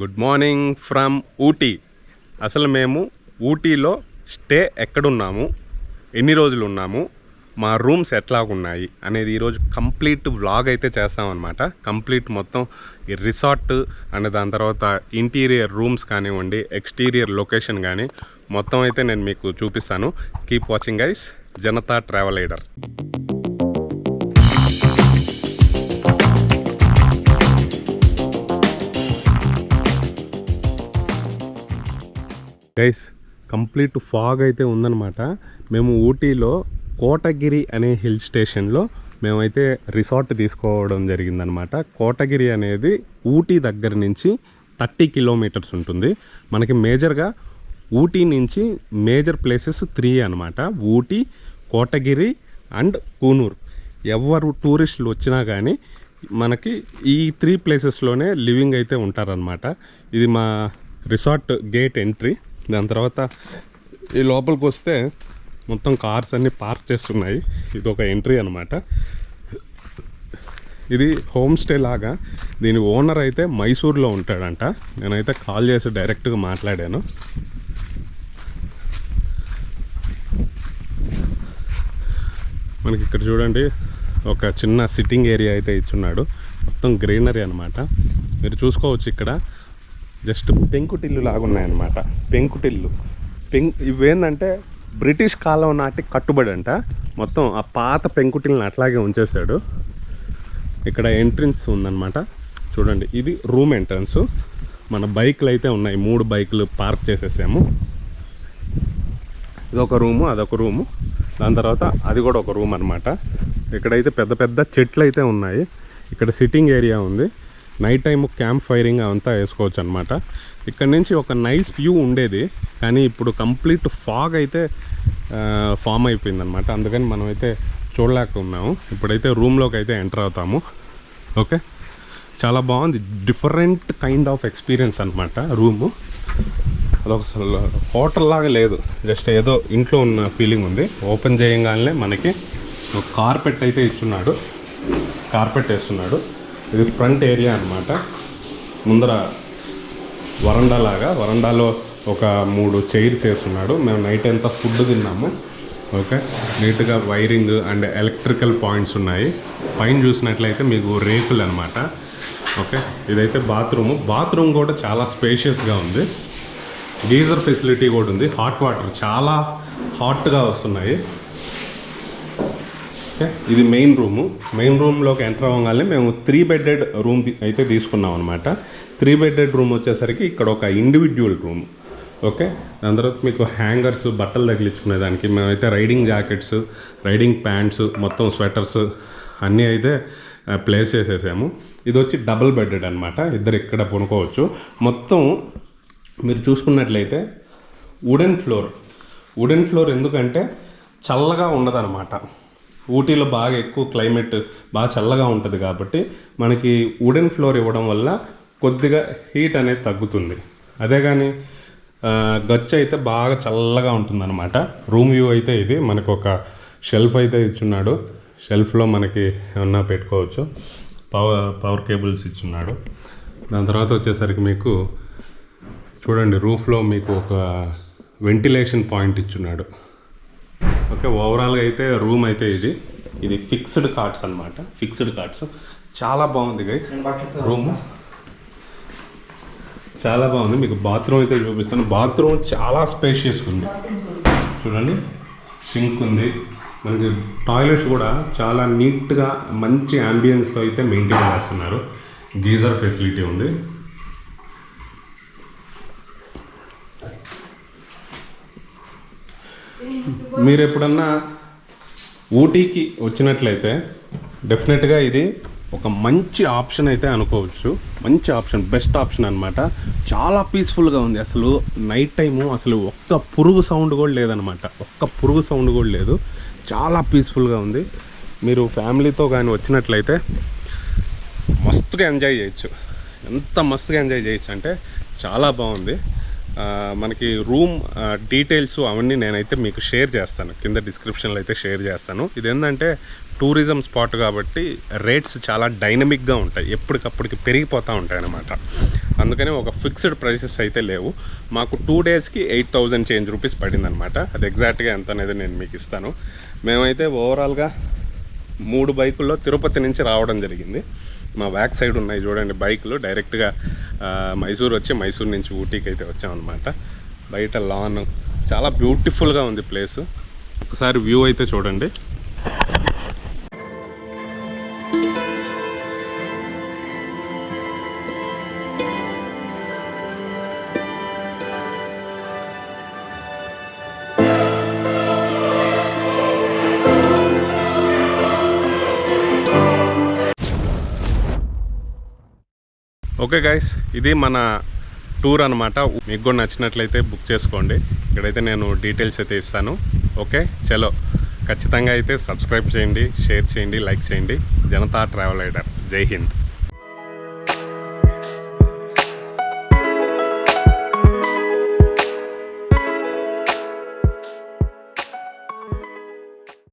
Good morning from Ooty. అసలు మేము ఊటీలో స్టే ఎక్కడున్నాము? ఎన్ని రోజులు ఉన్నాము మా రూమ్స్ ఎట్లాగున్నాయి? అనేది ఈరోజు కంప్లీట్ వ్లాగ్ అయితే చేస్తామన్నమాట. కంప్లీట్ మొత్తం ఈ రిసార్ట్ అండ్ దాని తర్వాత ఇంటీరియర్ రూమ్స్ కానివ్వండి ఎక్స్టీరియర్ లొకేషన్ కానీ మొత్తం అయితే నేను మీకు చూపిస్తాను. Keep watching guys. Janatha travel rider guys complete fog అయితే ఉందన్నమాట. మేము ఊటీలో కోటగిరి అనే హిల్ స్టేషన్లో మేమైతే రిసార్ట్ తీసుకోవడం జరిగిందనమాట కోటగిరి అనేది ఊటీ దగ్గర నుంచి థర్టీ కిలోమీటర్స్ ఉంటుంది. మనకి మేజర్గా ఊటీ నుంచి మేజర్ ప్లేసెస్ త్రీ అనమాట ఊటీ కోటగిరి అండ్ కూనూరు. ఎవరు టూరిస్టులు వచ్చినా కానీ మనకి ఈ త్రీ ప్లేసెస్లోనే లివింగ్ అయితే ఉంటారనమాట ఇది మా రిసార్ట్ గేట్ ఎంట్రీ దాని తర్వాత ఈ లోపలికి వస్తే మొత్తం కార్స్ అన్నీ పార్క్ చేస్తున్నాయి. ఇది ఒక ఎంట్రీ అనమాట ఇది హోమ్ స్టే లాగా. దీని ఓనర్ అయితే మైసూర్లో ఉంటాడంట. నేనైతే కాల్ చేసి డైరెక్ట్గా మాట్లాడాను. మనకి ఇక్కడ చూడండి ఒక చిన్న సిట్టింగ్ ఏరియా అయితే ఇచ్చున్నాడు. మొత్తం గ్రీనరీ అనమాట మీరు చూసుకోవచ్చు ఇక్కడ. జస్ట్ పెంకుటిల్లు లాగా ఉన్నాయన్నమాట పెంకుటిల్లు. పెంకు ఇవేంటంటే బ్రిటిష్ కాలం నాటి కట్టుబడి అంట మొత్తం ఆ పాత పెంకుటిల్ని అట్లాగే ఉంచేశాడు. ఇక్కడ ఎంట్రన్స్ ఉందన్నమాట. చూడండి ఇది రూమ్ ఎంట్రన్స్. మన బైకులు అయితే ఉన్నాయి మూడు బైకులు పార్క్ చేసేసాము. ఇదొక రూము అదొక రూము. దాని తర్వాత అది కూడా ఒక రూమ్ అనమాట ఇక్కడైతే పెద్ద పెద్ద చెట్లు అయితే ఉన్నాయి. ఇక్కడ సిట్టింగ్ ఏరియా ఉంది. నైట్ టైం క్యాంప్ ఫైరింగ్ అంతా వేసుకోవచ్చు అనమాట ఇక్కడ నుంచి ఒక నైస్ వ్యూ ఉండేది కానీ ఇప్పుడు కంప్లీట్ ఫాగ్ అయితే ఫామ్ అయిపోయింది అనమాట అందుకని మనమైతే చూడలేకున్నాము ఇప్పుడైతే రూమ్లోకి అయితే ఎంటర్ అవుతాము. ఓకే చాలా బాగుంది. డిఫరెంట్ కైండ్ ఆఫ్ ఎక్స్పీరియన్స్ అనమాట రూము అదొక హోటల్ లాగా లేదు. జస్ట్ ఏదో ఇంట్లో ఉన్న ఫీలింగ్ ఉంది. ఓపెన్ చేయగానే మనకి ఒక కార్పెట్ అయితే ఇచ్చున్నాడు. కార్పెట్ వేస్తున్నాడు. ఇది ఫ్రంట్ ఏరియా అన్నమాట. ముందర వరండా లాగా వరండాలో ఒక మూడు చైర్స్ వేస్తున్నాడు మేము నైట్ అంతా ఫుడ్ తిన్నాము. ఓకే? నీట్గా వైరింగ్ అండ్ ఎలక్ట్రికల్ పాయింట్స్ ఉన్నాయి. పైన చూసినట్లయితే మీకు రేకులు అనమాట ఓకే? ఇదైతే బాత్రూమ్. బాత్రూమ్ కూడా చాలా స్పేషియస్గా ఉంది. గీజర్ ఫెసిలిటీ కూడా ఉంది. హాట్ వాటర్ చాలా హాట్గా వస్తున్నాయి. ఓకే ఇది మెయిన్ రూము మెయిన్ రూమ్లోకి ఎంటర్ అవ్వగానే మేము త్రీ బెడెడ్ రూమ్ అయితే తీసుకున్నాం అనమాట త్రీ బెడెడ్ రూమ్ వచ్చేసరికి ఇక్కడ ఒక ఇండివిజువల్ రూమ్ ఓకే దాని తర్వాత మీకు హ్యాంగర్స్ బట్టలు తగిలించుకునే దానికి మేమైతే రైడింగ్ జాకెట్స్ రైడింగ్ ప్యాంట్స్ మొత్తం స్వెటర్స్ అన్నీ అయితే ప్లేస్ చేసేసాము. ఇది వచ్చి డబుల్ బెడెడ్ అనమాట ఇద్దరు ఇక్కడ పనుకోవచ్చు మొత్తం మీరు చూసుకున్నట్లయితే వుడెన్ ఫ్లోర్ వుడెన్ ఫ్లోర్ ఎందుకంటే చల్లగా ఉండదన్నమాట. ఊటీలో బాగా ఎక్కువ క్లైమేట్ బాగా చల్లగా ఉంటుంది కాబట్టి మనకి వుడెన్ ఫ్లోర్ ఇవ్వడం వల్ల కొద్దిగా హీట్ అనేది తగ్గుతుంది. అదే కానీ గచ్చు అయితే బాగా చల్లగా ఉంటుందన్నమాట. రూమ్ వ్యూ అయితే ఇది. మనకు ఒక షెల్ఫ్ అయితే ఇచ్చున్నాడు. షెల్ఫ్లో మనకి ఏమన్నా పెట్టుకోవచ్చు. పవర్ పవర్ కేబుల్స్ ఇచ్చున్నాడు. దాని తర్వాత వచ్చేసరికి మీకు చూడండి రూఫ్లో మీకు ఒక వెంటిలేషన్ పాయింట్ ఇచ్చున్నాడు. ఓకే ఓవరాల్గా అయితే రూమ్ అయితే ఇది. ఇది ఫిక్స్డ్ కార్డ్స్ అన్నమాట. ఫిక్స్డ్ కార్డ్స్ చాలా బాగుంది గైస్ రూమ్ చాలా బాగుంది. మీకు బాత్రూమ్ అయితే చూపిస్తాను. బాత్రూమ్ చాలా స్పేషియస్ ఉంది. చూడండి. సింక్ ఉంది. మనకి టాయిలెట్స్ కూడా చాలా నీట్గా మంచి అంబియన్స్తో అయితే మెయింటైన్ చేస్తున్నారు. గీజర్ ఫెసిలిటీ ఉంది. మీరు ఎప్పుడన్నా ఊటీకి వచ్చినట్లయితే డెఫినెట్గా ఇది ఒక మంచి ఆప్షన్ అయితే అనుకోవచ్చు. మంచి ఆప్షన్ బెస్ట్ ఆప్షన్ అనమాట చాలా పీస్ఫుల్గా ఉంది. అసలు నైట్ టైము అసలు ఒక్క పురుగు సౌండ్ కూడా లేదనమాట ఒక్క పురుగు సౌండ్ కూడా లేదు. చాలా పీస్ఫుల్గా ఉంది. మీరు ఫ్యామిలీతో కానీ వచ్చినట్లయితే మస్తుగా ఎంజాయ్ చేయొచ్చు. ఎంత మస్తుగా ఎంజాయ్ చేయొచ్చు అంటే చాలా బాగుంది. మనకి రూమ్ డీటెయిల్స్ అవన్నీ నేనైతే మీకు షేర్ చేస్తాను. కింద డిస్క్రిప్షన్లో అయితే షేర్ చేస్తాను. ఇదేంటంటే టూరిజం స్పాట్ కాబట్టి రేట్స్ చాలా డైనమిక్గా ఉంటాయి. ఎప్పటికప్పటికి పెరిగిపోతూ ఉంటాయి అన్నమాట. అందుకని ఒక ఫిక్స్డ్ ప్రైసెస్ అయితే లేవు. మాకు టూ డేస్కి ఎయిట్ థౌజండ్ చేంజ్ రూపీస్ పడిందనమాట అది ఎగ్జాక్ట్గా ఎంత అనేది నేను మీకు ఇస్తాను. మేమైతే ఓవరాల్గా మూడు బైకుల్లో తిరుపతి నుంచి రావడం జరిగింది. మా బ్యాక్ సైడ్ ఉన్నాయి చూడండి బైకులు. డైరెక్ట్గా మైసూర్ వచ్చి మైసూర్ నుంచి ఊటీకి అయితే వచ్చామన్నమాట. బయట లాన్ చాలా బ్యూటిఫుల్గా ఉంది ప్లేస్. ఒకసారి వ్యూ అయితే చూడండి. ఓకే గైస్ ఇది మన టూర్ అనమాట మీకు కూడా నచ్చినట్లయితే బుక్ చేసుకోండి. ఇక్కడైతే నేను డీటెయిల్స్ అయితే ఇస్తాను. ఓకే చలో. ఖచ్చితంగా అయితే సబ్స్క్రైబ్ చేయండి షేర్ చేయండి లైక్ చేయండి. జనతా ట్రావెల్ ఐడర్ జై హింద్.